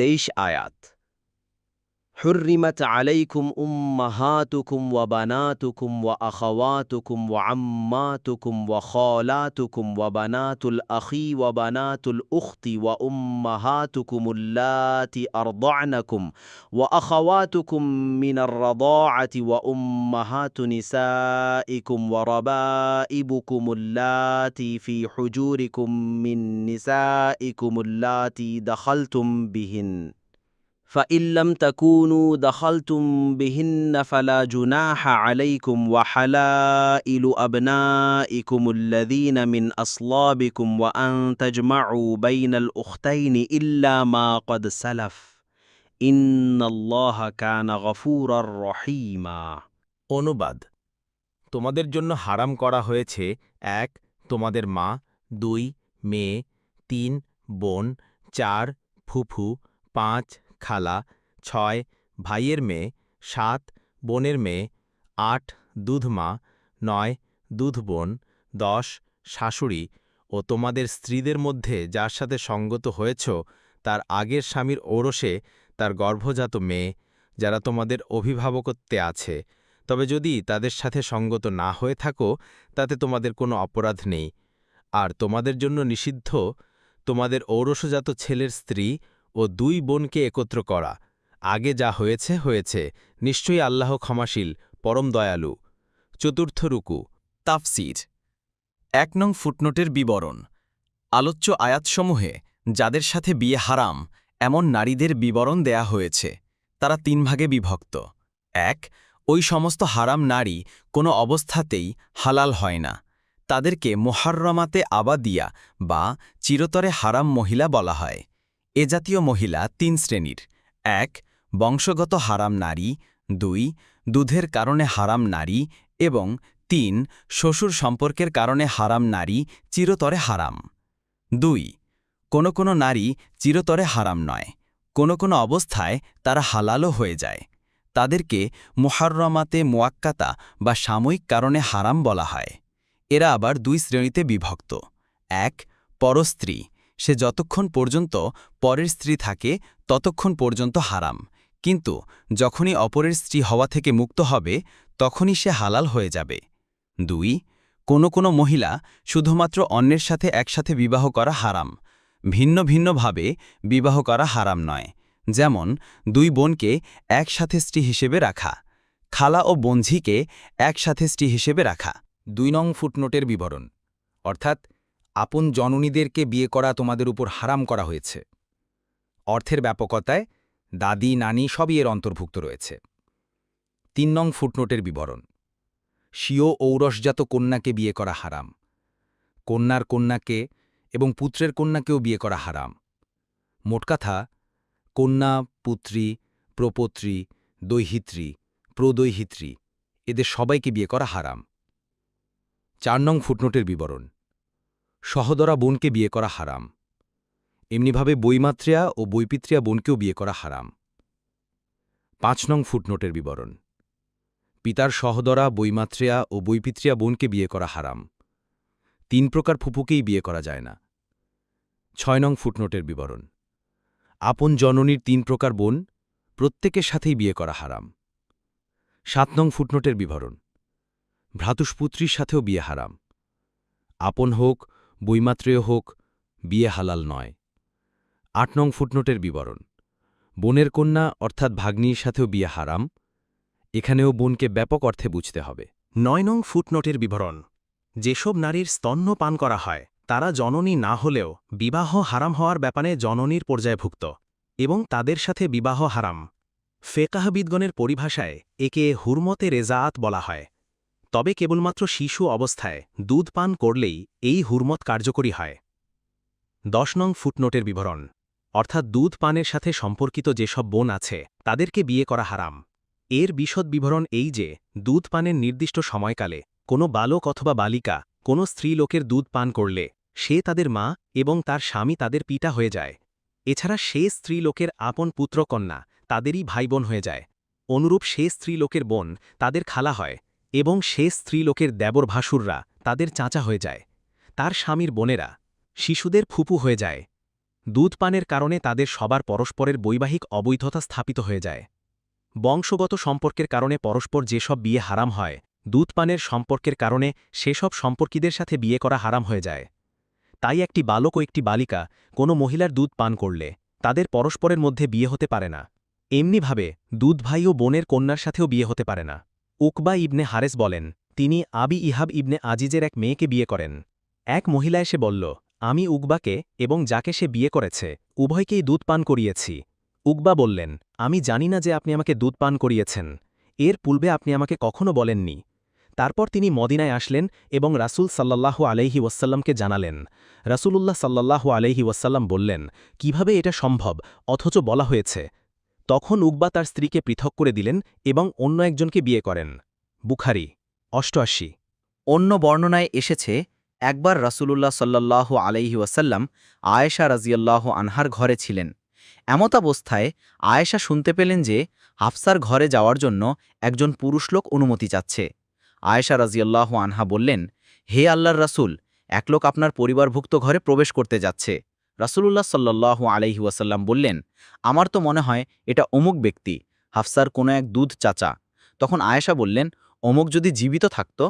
তেইশ আয়াত। حرمت عليكم أمهاتكم وبناتكم وأخواتكم وعماتكم وخالاتكم وبنات الأخي وبنات الأخت وأمهاتكم اللاتي أرضعنكم وأخواتكم من الرضاعة وأمهات نسائكم وربائبكم اللاتي في حجوركم من نسائكم اللاتي دخلتم بهن. ফাইল্লাম তাকুনু দখলতুম বিহিন্না ফালা জুনাহা আলাইকুম ওয়াহালা ইলু আবনা ইকুমুল্লাদিনা মিন আসলাবিকুম ওয়া আন তাজমাউ বাইনাল উখতাইনি ইল্লা মা কদ সালাফ ইন্নাল্লাহা কানা গফুরার রহিমা অনুবাদ। তোমাদের জন্য হারাম করা হয়েছে এক, তোমাদের মা, দুই, মেয়ে, তিন, বোন, চার, ফুফু, পাঁচ খালা, ছয়, ভাইয়ের মেয়ে, সাত, বোনের মেয়ে, আট, দুধমা, নয় দুধ বোন দশ, শাশুড়ি ও তোমাদের স্ত্রীদের মধ্যে যার সাথে সঙ্গত হয়েছ, তার আগের স্বামীর ওরসে তার গর্ভজাত মেয়ে, যারা তোমাদের অভিভাবকত্বে আছে। তবে যদি তাদের সাথে সঙ্গত না হয়ে থাকো, তাতে তোমাদের কোনো অপরাধ নেই। আর তোমাদের জন্য নিষিদ্ধ তোমাদের ঔরসজাত ছেলের স্ত্রী ও দুই বোনকে একত্র করা। আগে যা হয়েছে হয়েছে। নিশ্চয়ই আল্লাহ ক্ষমাশীল, পরম দয়ালু। চতুর্থ রুকু, তাফসির। এক নং ফুটনোটের বিবরণ। আলোচ্য আয়াতসমূহে, যাদের সাথে বিয়ে হারাম, এমন নারীদের বিবরণ দেয়া হয়েছে। তারা তিন ভাগে বিভক্ত। এক, ওই সমস্ত হারাম নারী কোনো অবস্থাতেই হালাল হয় না। তাদেরকে মোহার্রমাতে আবাদিয়া বা চিরতরে হারাম মহিলা বলা হয়। এ জাতীয় মহিলা তিন শ্রেণির। এক, বংশগত হারাম নারী। দুই, দুধের কারণে হারাম নারী। এবং তিন, শ্বশুর সম্পর্কের কারণে হারাম নারী, চিরতরে হারাম। দুই, কোনো কোনো নারী চিরতরে হারাম নয়। কোনো কোনো অবস্থায় তারা হালালও হয়ে যায়। তাদেরকে মোহার্রমাতে মোয়াক্কাতা বা সাময়িক কারণে হারাম বলা হয়। এরা আবার দুই শ্রেণীতে বিভক্ত। এক, পরস্ত্রী। সে যতক্ষণ পর্যন্ত পরের স্ত্রী থাকে, ততক্ষণ পর্যন্ত হারাম। কিন্তু যখনই অপরের স্ত্রী হওয়া থেকে মুক্ত হবে, তখনই সে হালাল হয়ে যাবে। দুই, কোনো কোনো মহিলা শুধুমাত্র অন্যের সাথে একসাথে বিবাহ করা হারাম। ভিন্ন ভিন্নভাবে বিবাহ করা হারাম নয়। যেমন, দুই বোনকে একসাথে স্ত্রী হিসেবে রাখা। খালা ও বঞ্ঝিকে একসাথে স্ত্রী হিসেবে রাখা। দুই নং ফুটনোটের বিবরণ। অর্থাৎ আপন জননীদেরকে বিয়ে করা তোমাদের উপর হারাম করা হয়েছে। অর্থের ব্যাপকতায় দাদি, নানি সবই এর অন্তর্ভুক্ত রয়েছে। তিন নং ফুটনোটের বিবরণ। স্বীয় ঔরসজাত কন্যাকে বিয়ে করা হারাম। কন্যার কন্যাকে এবং পুত্রের কন্যাকেও বিয়ে করা হারাম। মোট কথা, কন্যা, পুত্রী, প্রপত্রী, দৈহিত্রী, প্রদৈহিত্রী, এদের সবাইকে বিয়ে করা হারাম। চার নং ফুটনোটের বিবরণ। সহদরা বোনকে বিয়ে করা হারাম। এমনিভাবে বইমাত্রিয়া ও বৈপিত্রিয়া বোনকেও বিয়ে করা হারাম। পাঁচ নং ফুটনোটের বিবরণ। পিতার সহদরা বইমাত্রিয়া ও বৈপিত্রিয়া বোনকে বিয়ে করা হারাম। তিন প্রকার ফুপুকেই বিয়ে করা যায় না। ছয় নং ফুটনোটের বিবরণ। আপন জননীর তিন প্রকার বোন প্রত্যেকের সাথেই বিয়ে করা হারাম। সাত নং ফুটনোটের বিবরণ। ভ্রাতুষ্পুত্রীর সাথেও বিয়ে হারাম। আপন হোক বৈমাত্রেয় হোক, বিয়ে হালাল নয়। আট নং ফুটনোটের বিবরণ। বোনের কন্যা, অর্থাৎ ভাগ্নির সাথেও বিয়ে হারাম। এখানেও বোনকে ব্যাপক অর্থে বুঝতে হবে। নয় নং ফুটনোটের বিবরণ। যেসব নারীর স্তন্য পান করা হয়, তারা জননী না হলেও বিবাহ হারাম হওয়ার ব্যাপারে জননীর পর্যায়ভুক্ত এবং তাদের সাথে বিবাহ হারাম। ফেকাহবিদগণের পরিভাষায় একে হুরমতে রেজাআত বলা হয়। তবে কেবলমাত্র শিশু অবস্থায় দুধ পান করলেই এই হুরমত কার্যকরী হয়। দশ নং ফুটনোটের বিবরণ। অর্থাৎ দুধ পানের সাথে সম্পর্কিত যেসব বোন আছে, তাদেরকে বিয়ে করা হারাম। এর বিশদ বিবরণ এই যে, দুধ পানের নির্দিষ্ট সময়কালে কোনো বালক অথবা বালিকা কোনো স্ত্রীলোকের দুধ পান করলে সে তাদের মা এবং তার স্বামী তাদের পিতা হয়ে যায়। এছাড়া সে স্ত্রীলোকের আপন পুত্রকন্যা তাদেরই ভাইবোন হয়ে যায়। অনুরূপ সে স্ত্রীলোকের বোন তাদের খালা হয় এবং সে স্ত্রীলোকের দেবর ভাসুররা তাদের চাচা হয়ে যায়। তার স্বামীর বোনেরা শিশুদের ফুপু হয়ে যায়। দুধ পানের কারণে তাদের সবার পরস্পরের বৈবাহিক অবৈধতা স্থাপিত হয়ে যায়। বংশগত সম্পর্কের কারণে পরস্পর যেসব বিয়ে হারাম হয় দুধ পানের সম্পর্কের কারণে সেসব সম্পর্কীদের সাথে বিয়ে করা হারাম হয়ে যায়। তাই একটি বালক ও একটি বালিকা কোনো মহিলার দুধ পান করলে তাদের পরস্পরের মধ্যে বিয়ে হতে পারে না। এমনিভাবে দুধ ভাই ও বোনের কন্যার সাথেও বিয়ে হতে পারে না। উকবা ইবনে হারেস বলেন, তিনি আবি ইহাব ইবনে আজিজের এক মেয়েকে বিয়ে করেন। এক মহিলা এসে বলল, আমি উকবাকে এবং যাকে সে বিয়ে করেছে, উভয়কেই দুধ পান করিয়েছি। উকবা বললেন, আমি জানি না যে আপনি আমাকে দুধ পান করিয়েছেন। এর পূর্বে আপনি আমাকে কখনো বলেননি। তারপর তিনি মদিনায় আসলেন এবং রাসূল সাল্লাল্লাহু আলাইহি ওয়াসাল্লামকে জানালেন। রাসূলুল্লাহ সাল্লাল্লাহু আলাইহি ওয়াসাল্লাম বললেন, কীভাবে এটা সম্ভব? অথচ বলা হয়েছে তখন উকবা তার স্ত্রীকে পৃথক করে দিলেন এবং অন্য একজনকে বিয়ে করেন। বুখারি, অষ্টআশি। অন্য বর্ণনায় এসেছে, একবার রাসূলুল্লাহ সাল্লাহ আলাইহি ওয়াসাল্লাম আয়েশা রাজিয়াল্লাহ আনহার ঘরে ছিলেন। এমতাবস্থায় আয়েশা শুনতে পেলেন যে হাফসার ঘরে যাওয়ার জন্য একজন পুরুষ লোক অনুমতি চাচ্ছে। আয়েশা রাজিয়াল্লাহ আনহা বললেন, হে আল্লাহর রাসূল এক লোক আপনার পরিবারভুক্ত ঘরে প্রবেশ করতে যাচ্ছে। রাসূলুল্লাহ সাল্লাহ আলাইহি ওয়াসাল্লাম বললেন, আমার তো মনে হয় এটা অমুক ব্যক্তি, হাফসার কোনো এক দুধ চাচা। তখন আয়েশা বললেন, অমুক যদি জীবিত থাকত,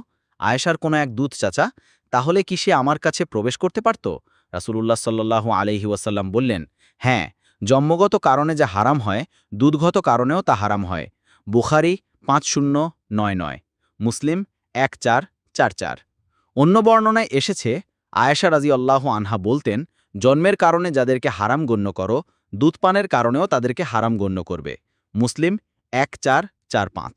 আয়েশার কোনো এক দুধ চাচা, তাহলে কি সে আমার কাছে প্রবেশ করতে পারত? রাসূলুল্লাহ সাল্লাহ আলহি ওয়াসাল্লাম বললেন হ্যাঁ জন্মগত কারণে যা হারাম হয়, দুধগত কারণেও তা হারাম হয়। বুখারি পাঁচ শূন্য নয় নয়, মুসলিম এক চার চার চার। অন্য বর্ণনায় এসেছে, আয়েশা রাজি আল্লাহ আনহা বলতেন জন্মের কারণে যাদেরকে হারাম গণ্য করো, দুধপানের কারণেও তাদেরকে হারাম গণ্য করবে। মুসলিম, এক চার চার পাঁচ।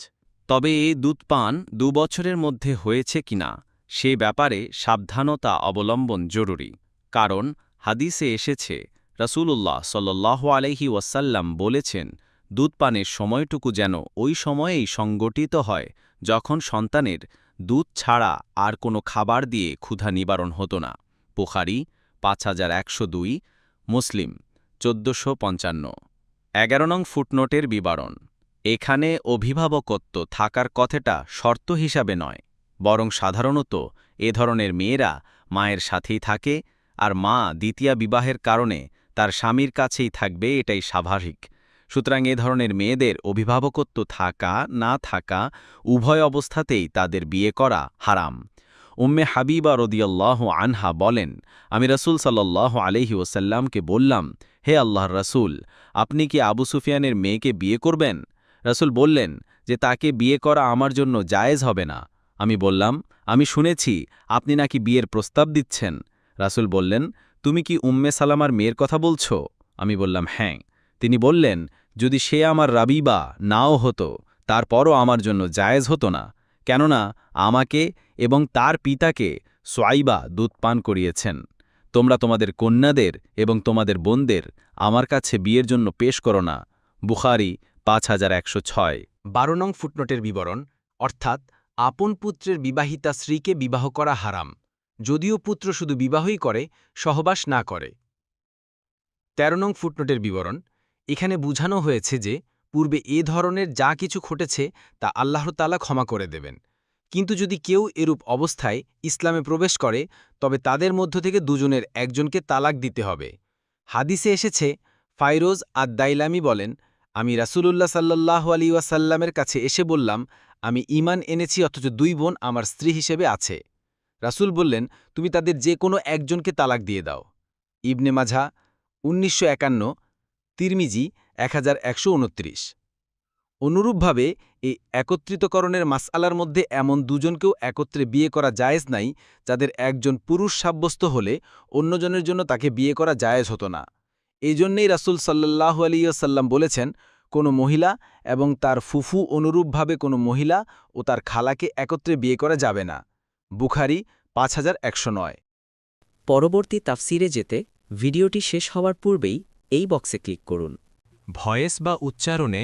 তবে এই দুধ পান দু বছরের মধ্যে হয়েছে কিনা সে ব্যাপারে সাবধানতা অবলম্বন জরুরি। কারণ, হাদিসে এসেছে, রাসূলুল্লাহ সাল্লাহ আলহি ওয়াসাল্লাম বলেছেন দুধ পানের সময়টুকু যেন ওই সময়েই সংগঠিত হয়, যখন সন্তানের দুধ ছাড়া আর কোনো খাবার দিয়ে ক্ষুধা নিবারণ হতো না। পুখারি পাঁচ হাজার একশো দুই, মুসলিম, চোদ্দশো পঞ্চান্ন। এগারো নং ফুটনোটের বিবরণ। এখানে অভিভাবকত্ব থাকার কথাটা শর্ত হিসাবে নয়, বরং সাধারণত এ ধরনের মেয়েরা মায়ের সাথেই থাকে আর মা দ্বিতীয় বিবাহের কারণে তার স্বামীর কাছেই থাকবে এটাই স্বাভাবিক। সুতরাং এ ধরনের মেয়েদের অভিভাবকত্ব থাকা না থাকা উভয় অবস্থাতেই তাদের বিয়ে করা হারাম। উম্মে হাবিবা রদিয়াল্লাহ আনহা বলেন, আমি রসুল সাল্লাহ আলহি ওসাল্লামকে বললাম, হে আল্লাহর রসুল, আপনি কি আবু সুফিয়ানের মেয়েকে বিয়ে করবেন? রসুল বললেন যে তাকে বিয়ে করা আমার জন্য জায়েজ হবে না। আমি বললাম, আমি শুনেছি, আপনি নাকি বিয়ের প্রস্তাব দিচ্ছেন। রাসুল বললেন, তুমি কি উম্মে সালামার মেয়ের কথা বলছ? আমি বললাম হ্যাঁ। তিনি বললেন, যদি সে আমার রাবিবা নাও হতো, তারপরও আমার জন্য জায়েজ হতো না। কেননা, আমাকে এবং তার পিতাকে সোয়াইবা দুধ পান করিয়েছেন। তোমরা তোমাদের কন্যাদের এবং তোমাদের বোনদের আমার কাছে বিয়ের জন্য পেশ করো না। বুখারি পাঁচ হাজার একশো ছয়। বারো নং ফুটনোটের বিবরণ, অর্থাৎ আপন পুত্রের বিবাহিতা স্ত্রীকে বিবাহ করা হারাম, যদিও পুত্র শুধু বিবাহই করে, সহবাস না করে। তেরো নং ফুটনোটের বিবরণ, এখানে বুঝানো হয়েছে যে, পূর্বে এ ধরনের যা কিছু ঘটেছে তা আল্লাহতালা ক্ষমা করে দেবেন। কিন্তু যদি কেউ এরূপ অবস্থায় ইসলামে প্রবেশ করে, তবে তাদের মধ্য থেকে দুজনের একজনকে তালাক দিতে হবে। হাদিসে এসেছে, ফাইরোজ আদ-দাইলামি বলেন, আমি রাসূলুল্লাহ সাল্লাহ আলী ওয়াসাল্লামের কাছে এসে বললাম, আমি ইমান এনেছি অথচ দুই বোন আমার স্ত্রী হিসেবে আছে। রাসূল বললেন, তুমি তাদের যে কোনো একজনকে তালাক দিয়ে দাও। ইবনে মাঝা উনিশশো একান্ন, তিরমিজি, এক হাজার একশো উনত্রিশ। অনুরূপভাবে এই একত্রিতকরণের মাসআলার মধ্যে এমন দুজনকেও একত্রে বিয়ে করা জায়েজ নাই যাদের একজন পুরুষ সাব্যস্ত হলে অন্যজনের জন্য তাকে বিয়ে করা জায়েজ হতো না। এই জন্যেই রাসুল সাল্লাহ আলিয়াসাল্লাম বলেছেন কোনো মহিলা এবং তার ফুফু অনুরূপভাবে কোনো মহিলা ও তার খালাকে একত্রে বিয়ে করা যাবে না। বুখারি পাঁচ হাজার একশো নয়। পরবর্তী তাফসিরে যেতে ভিডিওটি শেষ হওয়ার পূর্বেই এই বক্সে ক্লিক করুন। ভয়েস বা উচ্চারণে